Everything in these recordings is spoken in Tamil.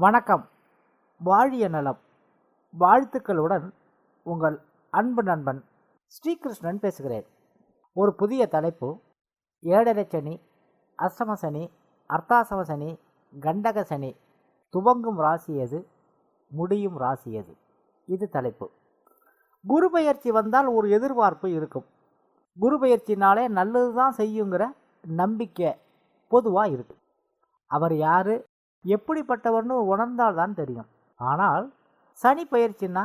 வணக்கம். வாழிய நலம். வாழ்த்துக்களுடன் உங்கள் அன்பு நண்பன் ஸ்ரீகிருஷ்ணன் பேசுகிறேன். ஒரு புதிய தலைப்பு ஏழரை சனி அஷ்டம சனி அர்த்தாசம சனி கண்டக சனி துவங்கும் ராசி எது முடியும் ராசி எது? இது தலைப்பு. குரு பயிற்சி வந்தால் ஒரு எதிர்பார்ப்பு இருக்கும். குரு பயிற்சினாலே நல்லது தான் செய்யுங்கிற நம்பிக்கை பொதுவாக இருக்கு. அவர் யார்? எப்படிப்பட்டவர்னு உணர்ந்தால் தான் தெரியும். ஆனால் சனி பயிற்சின்னா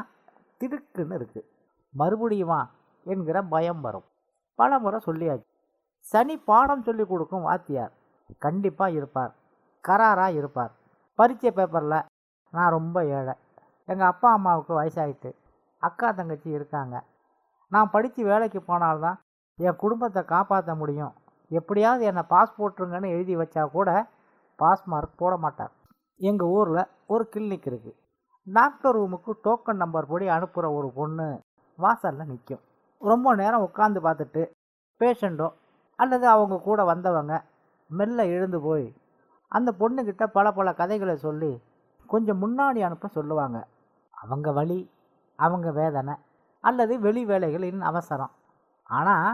திடுக்குன்னு இருக்குது மறுபடியுமா என்கிற பயம் வரும். பல முறை சொல்லியாச்சு. சனி பாடம் சொல்லி கொடுக்கும் வாத்தியார். கண்டிப்பாக இருப்பார். கராராக இருப்பார். பரீட்சை பேப்பரில் நான் ரொம்ப ஏழை. எங்கள் அப்பா அம்மாவுக்கு வயசாயிட்டு அக்கா தங்கச்சி இருக்காங்க. நான் படித்து வேலைக்கு போனால்தான் என் குடும்பத்தை காப்பாற்ற முடியும். எப்படியாவது என்னை பாஸ் போட்டுருங்கன்னு எழுதி வச்சா கூட பாஸ் மார்க் போட மாட்டார். எங்கள் ஊரில் ஒரு கிளினிக் இருக்குது டாக்டர் ரூமுக்கு டோக்கன் நம்பர் படி அனுப்புகிற ஒரு பொண்ணு வாசலில் நிற்கும் ரொம்ப நேரம் உட்காந்து பார்த்துட்டு பேஷண்ட்டோ அல்லது அவங்க கூட வந்தவங்க மெல்ல எழுந்து போய் அந்த பொண்ணுக்கிட்ட பல பல கதைகளை சொல்லி கொஞ்சம் முன்னாடி அனுப்ப சொல்லுவாங்க. அவங்க வழி அவங்க வேதனை அல்லது வெளி வேலைகளின் அவசரம். ஆனால்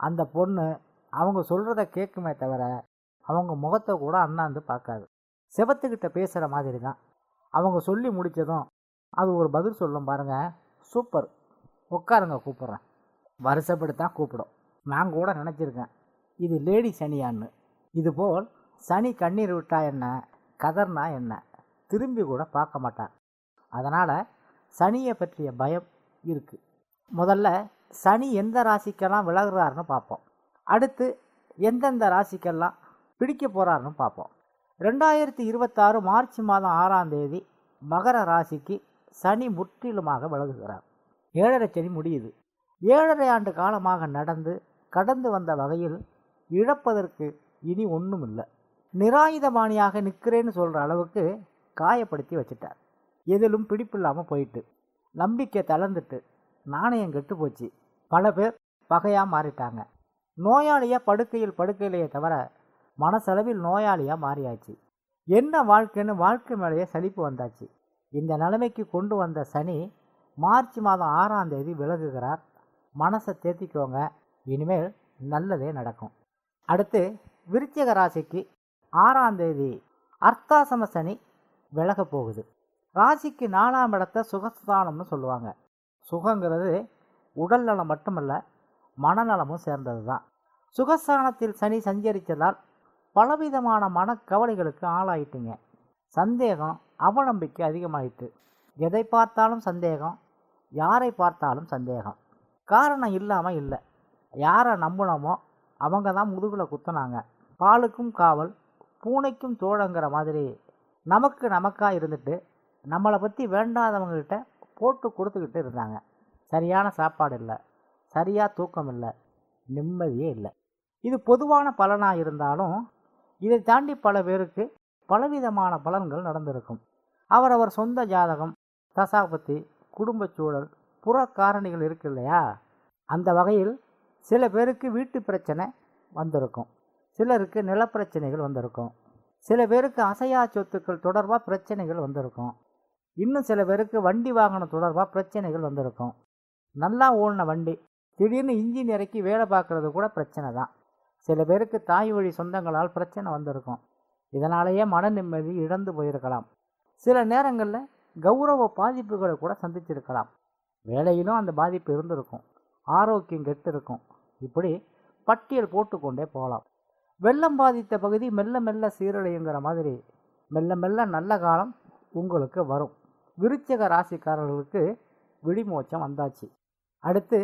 அந்த பொண்ணு அவங்க சொல்கிறத கேட்குமே தவிர அவங்க முகத்தை கூட அண்ணாந்து பார்க்காது. செவத்துக்கிட்ட பேசுகிற மாதிரி தான் அவங்க சொல்லி முடித்ததும் அது ஒரு பதில் சொல்லும் பாருங்கள் சூப்பர். உட்காருங்க கூப்பிட்றேன். வருஷப்படி தான் கூப்பிடும். நான் கூட நினச்சிருக்கேன். இது லேடி சனியான்னு. இதுபோல் சனி கண்ணீர் விட்டா என்ன? கதர்னா என்ன? திரும்பி கூட பார்க்க மாட்டார். அதனால் சனியை பற்றிய பயம் இருக்குது முதல்ல சனி எந்த ராசிக்கெல்லாம் விலகிறாருன்னு பார்ப்போம். அடுத்து எந்தெந்த ராசிக்கெல்லாம் பிடிக்க போகிறாருன்னு பார்ப்போம். ரெண்டாயிரத்தி இருபத்தாறு மார்ச் மாதம் ஆறாம் தேதி மகர ராசிக்கு சனி முற்றிலுமாக விலகுகிறார். ஏழரை சனி முடியுது. ஏழரை ஆண்டு காலமாக நடந்து கடந்து வந்த வகையில் இழப்பதற்கு இனி ஒன்றும் இல்லை நிராயுதபாணியாக நிற்கிறேன்னு சொல்கிற அளவுக்கு காயப்படுத்தி வச்சிட்டார். எதிலும் பிடிப்பில்லாமல் போயிட்டு நம்பிக்கை தளர்ந்துட்டு நாணயம் கெட்டு போச்சு. பல பேர் பகையாக மாறிட்டாங்க. நோயாளியாக படுக்கையில் படுக்கையிலேயே தவிர மனசளவில் நோயாளியாக மாறியாச்சு. என்ன வாழ்க்கைன்னு வாழ்க்கை மேலேயே சலிப்பு வந்தாச்சு. இந்த நிலைமைக்கு கொண்டு வந்த சனி மார்ச் மாதம் ஆறாம் தேதி விலகுகிறார். மனசை தேத்திக்கோங்க. இனிமேல் நல்லதே நடக்கும். அடுத்து விருச்சிக ராசிக்கு ஆறாம் தேதி அர்த்தாசம சனி விலக போகுது. ராசிக்கு நாலாம் இடத்த சுகஸ்தானம்னு சொல்லுவாங்க. சுகங்கிறது உடல் நலம் மட்டுமல்ல மனநலமும் சேர்ந்தது தான் சுகஸ்தானத்தில் சனி சஞ்சரித்ததால் பலவிதமான மனக்கவலைகளுக்கு ஆளாயிட்டீங்க. சந்தேகம் அவநம்பிக்கை அதிகமாயிட்டு எதை பார்த்தாலும் சந்தேகம் யாரை பார்த்தாலும் சந்தேகம். காரணம் இல்லாமல் இல்லை. யாரை நம்பினோமோ அவங்க தான் முதுகில் குத்துனாங்க. பாலுக்கும் காவல் பூனைக்கும் தோழங்கிற மாதிரி நமக்கு நமக்காக இருந்துட்டு நம்மளை பற்றி வேண்டாதவங்கக்கிட்ட போட்டு கொடுத்துக்கிட்டு இருந்தாங்க. சரியான சாப்பாடு இல்லை. சரியாக தூக்கம் இல்லை. நிம்மதியே இல்லை. இது பொதுவான பலனாக இருந்தாலும் இதை தாண்டி பல பேருக்கு பலவிதமான பலன்கள் நடந்திருக்கும். அவரவர் சொந்த ஜாதகம் தசாபத்தி குடும்பச் சூழல் புற காரணிகள் இருக்கு இல்லையா? அந்த வகையில் சில பேருக்கு வீட்டு பிரச்சனை வந்திருக்கும். சிலருக்கு நிலப்பிரச்சனைகள் வந்திருக்கும். சில பேருக்கு அசையா சொத்துக்கள் தொடர்பாக பிரச்சனைகள் வந்திருக்கும். இன்னும் சில பேருக்கு வண்டி வாகனம் தொடர்பாக பிரச்சனைகள் வந்திருக்கும். நல்லா ஓடின வண்டி திடீர்னு இன்ஜின் இறக்கி வேலை பார்க்குறது கூட பிரச்சனை தான். சில பேருக்கு தாய் வழி சொந்தங்களால் பிரச்சனை வந்திருக்கும். இதனாலேயே மன நிம்மதி இழந்து போயிருக்கலாம். சில நேரங்களில் கௌரவ பாதிப்புகளை கூட சந்திச்சிருக்கலாம். வேலையிலும் அந்த பாதிப்பு இருந்திருக்கும். ஆரோக்கியம் கெட்டு இருக்கும் இப்படி பட்டியல் போட்டுக்கொண்டே போகலாம். வெள்ளம் பாதித்த பகுதி மெல்ல மெல்ல சீரழியுங்கிற மாதிரி மெல்ல மெல்ல நல்ல காலம் உங்களுக்கு வரும். விருச்சக ராசிக்காரர்களுக்கு விடிமோச்சம் வந்தாச்சு. அடுத்து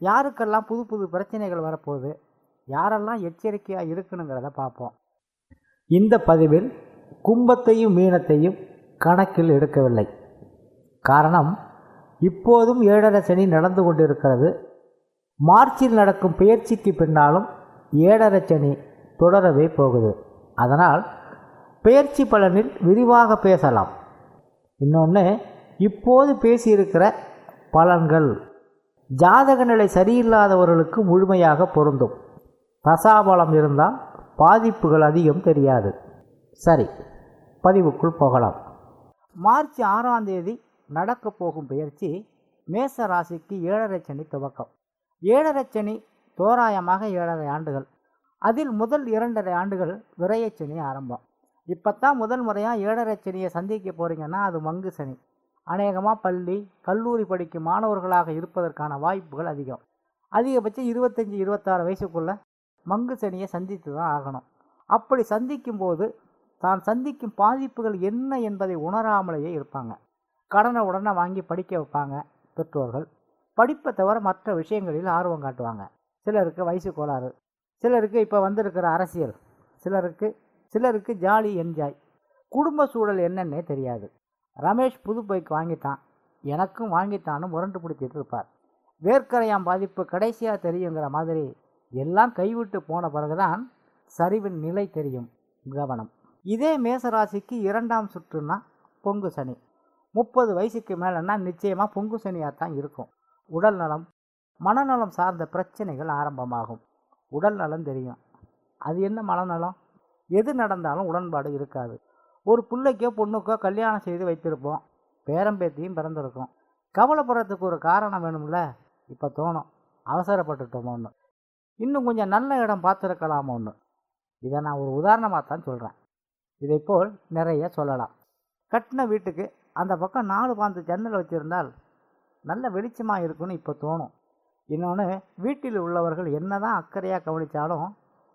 யாருக்கெல்லாம் புது புது பிரச்சனைகள் வரப்போகுது? யாரெல்லாம் எச்சரிக்கையாக இருக்கணுங்கிறத பார்ப்போம். இந்த பதிவில் கும்பத்தையும் மீனத்தையும் கணக்கில் எடுக்கவில்லை. காரணம் இப்போதும் ஏழரை சனி நடந்து கொண்டிருக்கிறது. மார்ச்சில் நடக்கும் பயிற்சிக்கு பின்னாலும் ஏழரை சனி தொடரவே போகுது. அதனால் பயிற்சி பலனில் விரிவாக பேசலாம். இன்னொன்று இப்போது பேசியிருக்கிற பலன்கள். ஜாதக நிலை சரியில்லாதவர்களுக்கு முழுமையாக பொருந்தும். தசாபலம் இருந்தால் பாதிப்புகள் அதிகம் தெரியாது. சரி பதிவுக்குள் போகலாம். மார்ச் ஆறாம் தேதி நடக்கப் போகும் பயிற்சி மேச ராசிக்கு ஏழரை சனி துவக்கம். ஏழரை சனி தோராயமாக ஏழரை ஆண்டுகள். அதில் முதல் இரண்டரை ஆண்டுகள் விரயச் சனி ஆரம்பம். இப்போ தான் முதல் முறையாக ஏழரை சனியை சந்திக்க போகிறீங்கன்னா அது மங்கு சனி. அநேகமாக பள்ளி கல்லூரி படிக்கும் மாணவர்களாக இருப்பதற்கான வாய்ப்புகள் அதிகம். அதிகபட்சம் இருபத்தஞ்சி இருபத்தாறு வயசுக்குள்ளே மங்கு சனியை சந்தித்து தான் ஆகணும். அப்படி சந்திக்கும் போது தான் சந்திக்கும் பாதிப்புகள் என்ன என்பதை உணராமலேயே இருப்பாங்க. கடனை உடனே வாங்கி படிக்க வைப்பாங்க பெற்றோர்கள். படிப்பை தவிர மற்ற விஷயங்களில் ஆர்வம் காட்டுவாங்க. சிலருக்கு வயசு கோளாறு சிலருக்கு இப்போ வந்திருக்கிற அரசியல் சிலருக்கு சிலருக்கு ஜாலி என்ஜாய். குடும்ப சூழல் என்னன்னே தெரியாது. ரமேஷ் புது பைக் வாங்கிட்டான். எனக்கும் வாங்கிட்டான்னு முரண்டு பிடிச்சிட்டு இருப்பார். வேர்க்கரையாம் பாதிப்பு கடைசியாக தெரியுங்கிற மாதிரி எல்லாம் கைவிட்டு போன பிறகுதான் சரிவின் நிலை தெரியும். கவனம். இதே மேசராசிக்கு இரண்டாம் சுற்றுனா பொங்கு சனி. முப்பது வயசுக்கு மேலேன்னா நிச்சயமாக பொங்கு சனியாக தான் இருக்கும். உடல் நலம் மனநலம் சார்ந்த பிரச்சனைகள் ஆரம்பமாகும். உடல் நலம் தெரியும். அது என்ன மனநலம்? எது நடந்தாலும் உடன்பாடு இருக்காது. ஒரு பிள்ளைக்கோ பொண்ணுக்கோ கல்யாணம் செய்து வைத்திருப்போம். பேரம்பேத்தியும் பிறந்திருக்கும். கவலைப்படுறதுக்கு ஒரு காரணம் வேணும்ல? இப்போ தோணும். அவசரப்பட்டுட்டோமோன்னு. இன்னும் கொஞ்சம் நல்ல இடம் பார்த்துருக்கலாமோன்னு இதை நான் ஒரு உதாரணமாக தான் சொல்கிறேன் இதைப்போல் நிறைய சொல்லலாம். கட்டின வீட்டுக்கு அந்த பக்கம் நாலு பாந்து ஜன்னல் வச்சுருந்தால் நல்ல வெளிச்சமாக இருக்குன்னு இப்போ தோணும். இன்னொன்று வீட்டில் உள்ளவர்கள் என்னதான் அக்கறையாக கவனித்தாலும்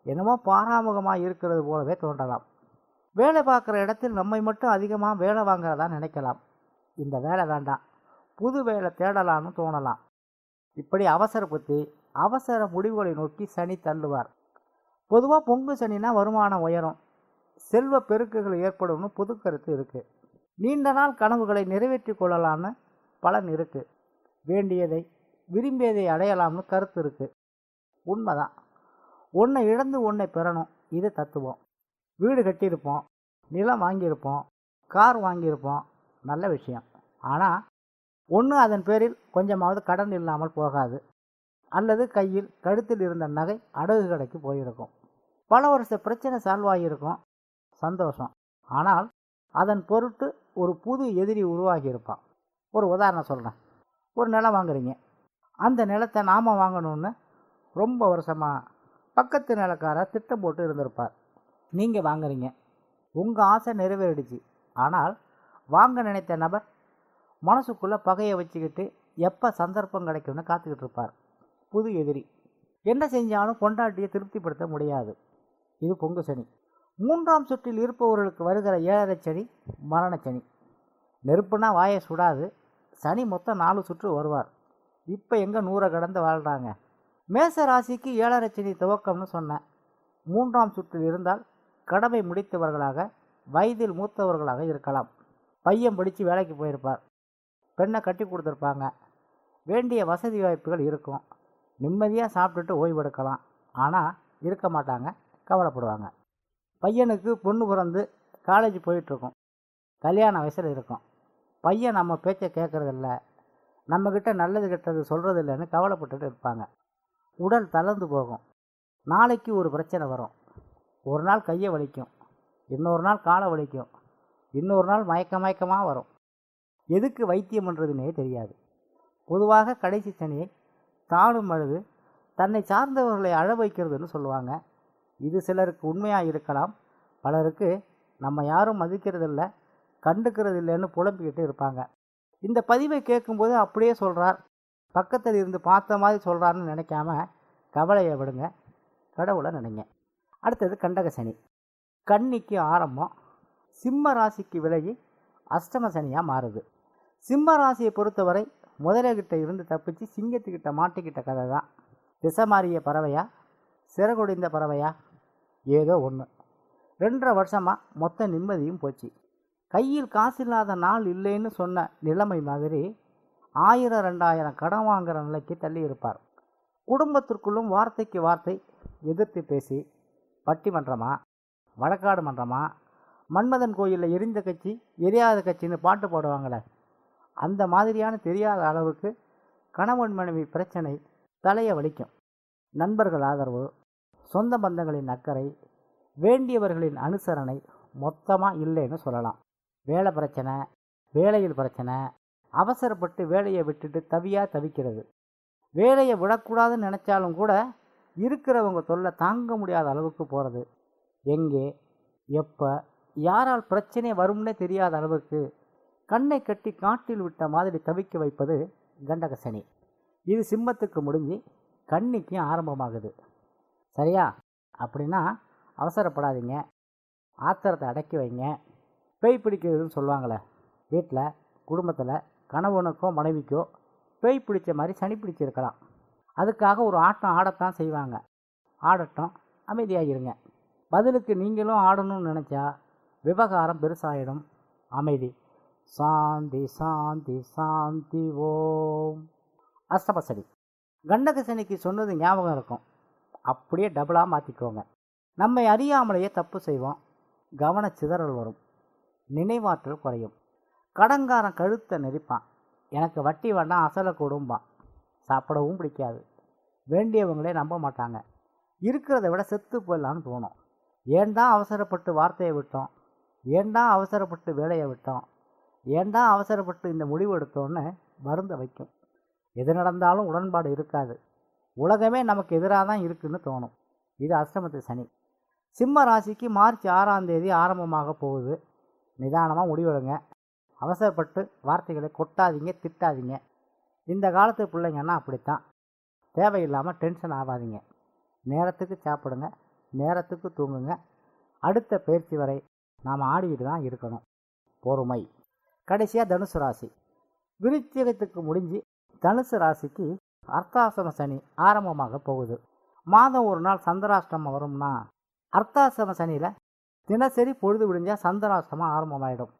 என்னமோ பாராமுகமாக இருக்கிறது போலவே தோன்றலாம். வேலை பார்க்குற இடத்தில் நம்மை மட்டும் அதிகமாக வேலை வாங்குறதா நினைக்கலாம். இந்த வேலை வேண்டாம். புது வேலை தேடலாம்னு தோணலாம். இப்படி அவசரப்படுத்தி அவசர முடிவுகளை நோக்கி சனி தள்ளுவார். பொதுவாக பொங்கு சனினா வருமானம் உயரும். செல்வ பெருக்குகள் ஏற்படும்னு பொது கருத்து இருக்குது நீண்ட நாள் கனவுகளை நிறைவேற்றி கொள்ளலாம்னு பலன் இருக்குது வேண்டியதை விரும்பியதை அடையலாம்னு கருத்து இருக்குது உண்மைதான். ஒன்றை இழந்து ஒன்றை பெறணும். இது தத்துவம். வீடு கட்டியிருப்போம். நிலம் வாங்கியிருப்போம். கார் வாங்கியிருப்போம். நல்ல விஷயம். ஆனால் ஒன்று அதன் பேரில் கொஞ்சமாவது கடன் இல்லாமல் போகாது. அல்லது கையில் கழுத்தில் இருந்த நகை அடகு கடைக்கு போயிருக்கும். பல வருஷ பிரச்சனை சால்வ் ஆகியிருக்கும். சந்தோஷம். ஆனால் அதன் பொருட்டு ஒரு புது எதிரி உருவாகியிருப்பான். ஒரு உதாரணம் சொல்கிறேன் ஒரு நிலம் வாங்குறீங்க. அந்த நிலத்தை நாம் வாங்கணும்னு ரொம்ப வருஷமாக பக்கத்து நிலக்காரர் திட்டம் போட்டு இருந்திருப்பார். நீங்கள் வாங்குறீங்க. உங்கள் ஆசை நிறைவேறிடுச்சு. ஆனால் வாங்க நினைத்த நபர் மனசுக்குள்ளே பகையை வச்சுக்கிட்டு எப்போ சந்தர்ப்பம் கிடைக்கும்னு காத்துக்கிட்டு இருப்பார். புது எதிரி. என்ன செஞ்சாலும் கொண்டாட்டியை திருப்திப்படுத்த முடியாது. இது பொங்கு சனி. மூன்றாம் சுற்றில் இருப்பவர்களுக்கு வருகிற ஏழரை சனி மரணச்சனி நெருப்புனா வாயை சுடாது. சனி மொத்தம் நாலு சுற்று வருவார். இப்போ எங்கே நூறை கடந்து வாழ்கிறாங்க மேச ராசிக்கு ஏழரை சனி துவக்கம்னு சொன்னேன். மூன்றாம் சுற்றில் இருந்தால் கடமை முடித்தவர்களாக வயதில் மூத்தவர்களாக இருக்கலாம். பையன் படித்து வேலைக்கு போயிருப்பார். பெண்ணை கட்டி கொடுத்துருப்பாங்க. வேண்டிய வசதி வாய்ப்புகள் இருக்கும். நிம்மதியாக சாப்பிட்டுட்டு ஓய்வெடுக்கலாம் ஆனால் இருக்க மாட்டாங்க. கவலைப்படுவாங்க. பையனுக்கு பொண்ணு பிறந்து காலேஜ் போயிட்டுருக்கோம். கல்யாண வயசில் இருக்கும். பையன் நம்ம பேச்சை கேட்குறதில்ல நம்மக்கிட்ட நல்லது கெட்டது சொல்கிறது இல்லைன்னு கவலைப்பட்டுட்டு இருப்பாங்க. உடல் தளர்ந்து போகும். நாளைக்கு ஒரு பிரச்சனை வரும். ஒரு நாள் கையை வலிக்கும். இன்னொரு நாள் காலை வலிக்கும். இன்னொரு நாள் மயக்க மயக்கமாக வரும். எதுக்கு வைத்தியம் பண்ணுறதுனே தெரியாது. பொதுவாக கடைசி சனியை தானும் அழுது தன்னை சார்ந்தவர்களை அழ வைக்கிறதுன்னு சொல்லுவாங்க. இது சிலருக்கு உண்மையாக இருக்கலாம். பலருக்கு நம்ம யாரும் மதிக்கிறதில்ல கண்டுக்கிறது இல்லைன்னு புலம்பிக்கிட்டு இருப்பாங்க. இந்த பதிவை கேட்கும்போது அப்படியே சொல்கிறார் பக்கத்தில் இருந்து பார்த்த மாதிரி சொல்கிறாருன்னு நினைக்காம கவலையை விடுங்க. கடவுளை நினைங்க. அடுத்தது கண்டக சனி. கன்னிக்கு ஆரம்பம் சிம்ம ராசிக்கு விலகி அஷ்டம சனியாக மாறுது. சிம்ம ராசியை பொறுத்தவரை முதலகிட்ட இருந்து தப்பிச்சு சிங்கத்துக்கிட்ட மாட்டிக்கிட்ட கதை தான். திசை மாறிய பறவையா? சிறகுடிந்த பறவையா? ஏதோ ஒன்று ரெண்டரை வருஷமாக மொத்த நிம்மதியும் போச்சு. கையில் காசு இல்லாத நாள் இல்லைன்னு சொன்ன நிலைமை மாதிரி ஆயிரம் ரெண்டாயிரம் கடன் வாங்குகிற நிலைக்கு தள்ளி இருப்பார். குடும்பத்திற்குள்ளும் வார்த்தைக்கு வார்த்தை எதிர்த்து பேசி பட்டிமன்றமா வழக்காடு மன்றமா? மன்மதன் கோயிலில் எரிந்த கட்சி எரியாத கட்சின்னு பாட்டு போடுவாங்களே. அந்த மாதிரியான தெரியாத அளவுக்கு கணவன் மனைவி பிரச்சனை தலையை வலிக்கும். நண்பர்கள் ஆதரவு சொந்த பந்தங்களின் அக்கறை வேண்டியவர்களின் அனுசரணை மொத்தமாக இல்லைன்னு சொல்லலாம். வேலை பிரச்சனை வேலையில் பிரச்சனை அவசரப்பட்டு வேலையை விட்டுட்டு தவியாக தவிக்கிறது. வேலையை விடக்கூடாதுன்னு நினச்சாலும் கூட இருக்கிறவங்க தொல்லை தாங்க முடியாத அளவுக்கு போகிறது எங்கே எப்போ யாரால் பிரச்சனை வரும்னே தெரியாத அளவுக்கு கண்ணை கட்டி காட்டில் விட்ட மாதிரி தவிக்க வைப்பது கண்டக சனி. இது சிம்மத்துக்கு முடிஞ்சு கன்னிக்கு ஆரம்பமாகுது. சரியா? அப்படின்னா அவசரப்படாதீங்க. ஆத்திரத்தை அடக்கி வைங்க. பேய் பிடிக்கிறதுன்னு சொல்லுவாங்களே வீட்டில் குடும்பத்தில் கணவனுக்கோ மனைவிக்கோ பேய் பிடிச்ச மாதிரி சனி பிடிச்சிருக்கலாம். அதுக்காக ஒரு ஆட்டம் ஆடத்தான் செய்வாங்க. ஆடட்டும் அமைதியாக இருங்க பதிலுக்கு நீங்களும் ஆடணும்னு நினச்சா விவகாரம் பெருசாயிடும். அமைதி. சாந்தி சாந்தி சாந்தி ஓம். அஷ்டபசடி கண்டகசனிக்கு சொன்னது ஞாபகம் இருக்கும். அப்படியே டபுளாக மாற்றிக்கோங்க நம்மை அறியாமலேயே தப்பு செய்வோம். கவன சிதறல் வரும். நினைவாற்றல் குறையும். கடங்காரன் கழுத்தை நெரிப்பான். எனக்கு வட்டி வேண்டாம் அசலை கொடும்பான். சாப்பிடவும் பிடிக்காது. வேண்டியவங்களே நம்ப மாட்டாங்க. இருக்கிறத விட செத்து போயிடலான்னு தோணும். ஏன்டா அவசரப்பட்டு வார்த்தையை விட்டோம்? ஏன்டா அவசரப்பட்டு வேலையை விட்டோம்? ஏன்டா அவசரப்பட்டு இந்த முடிவு எடுத்தோன்னு வருந்த வைக்கும். எது நடந்தாலும் உடன்பாடு இருக்காது. உலகமே நமக்கு எதிராக தான் இருக்குன்னு தோணும். இது அஷ்டமத்து சனி. சிம்ம ராசிக்கு மார்ச் ஆறாம் தேதி ஆரம்பமாக போகுது. நிதானமாக முடிவெடுங்க. அவசரப்பட்டு வார்த்தைகளை கொட்டாதீங்க திட்டாதீங்க. இந்த காலத்து பிள்ளைங்கன்னா அப்படித்தான். தேவையில்லாமல் டென்ஷன் ஆகாதீங்க. நேரத்துக்கு சாப்பிடுங்க நேரத்துக்கு தூங்குங்க. அடுத்த பயிற்சி வரை நாம் ஆடிக்கிட்டு தான் இருக்கணும். பொறுமை. கடைசியாக தனுசு ராசி. விருச்சிகத்துக்கு முடிஞ்சு தனுசு ராசிக்கு அர்த்தாசம சனி ஆரம்பமாக போகுது. மாதம் ஒரு நாள் சந்திராஷ்டமம் வரும்னா அர்த்தாசம சனியில் தினசரி பொழுது விடிஞ்சால் சந்திராஷ்டமம் ஆரம்பமாயிடும்.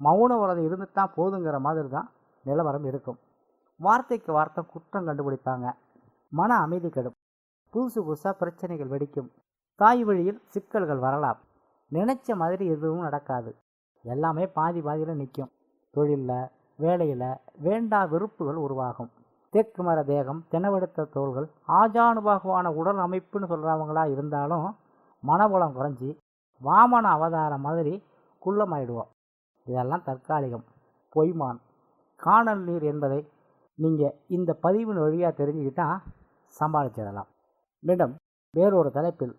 மௌன விரதம் இருந்து தான் போதுங்கிற மாதிரி தான் நிலவரம் இருக்கும். வார்த்தைக்கு வார்த்தை குற்றம் கண்டுபிடிப்பாங்க. மன அமைதி கெடும். புதுசு புதுசாக பிரச்சனைகள் வெடிக்கும். தாய் வழியில் சிக்கல்கள் வரலாம். நினைச்ச மாதிரி எதுவும் நடக்காது. எல்லாமே பாதி பாதியில் நிற்கும் தொழிலில் வேலையில் வேண்டா வெறுப்புகள் உருவாகும். தெற்கு மர தேகம் தெனவெடுத்த தோள்கள் ஆஜானுபாகுவான உடல் அமைப்புன்னு சொல்கிறவங்களா இருந்தாலும் மனபலம் குறைஞ்சி வாமன அவதாரம் மாதிரி குள்ளமாயிடுவோம். இதெல்லாம் தற்காலிகம். பொய்மான். காணல் நீர் என்பதை நீங்கள் இந்த பதிவின் வழியாக தெரிஞ்சுக்கிட்டால் சமாளிச்சிடலாம். மீண்டும் வேறொரு தலைப்பில்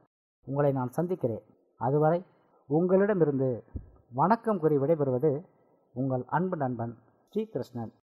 உங்களை நான் சந்திக்கிறேன். அதுவரை உங்களிடமிருந்து வணக்கம் கூறி விடைபெறுவது உங்கள் அன்பு நண்பன் ஸ்ரீகிருஷ்ணன்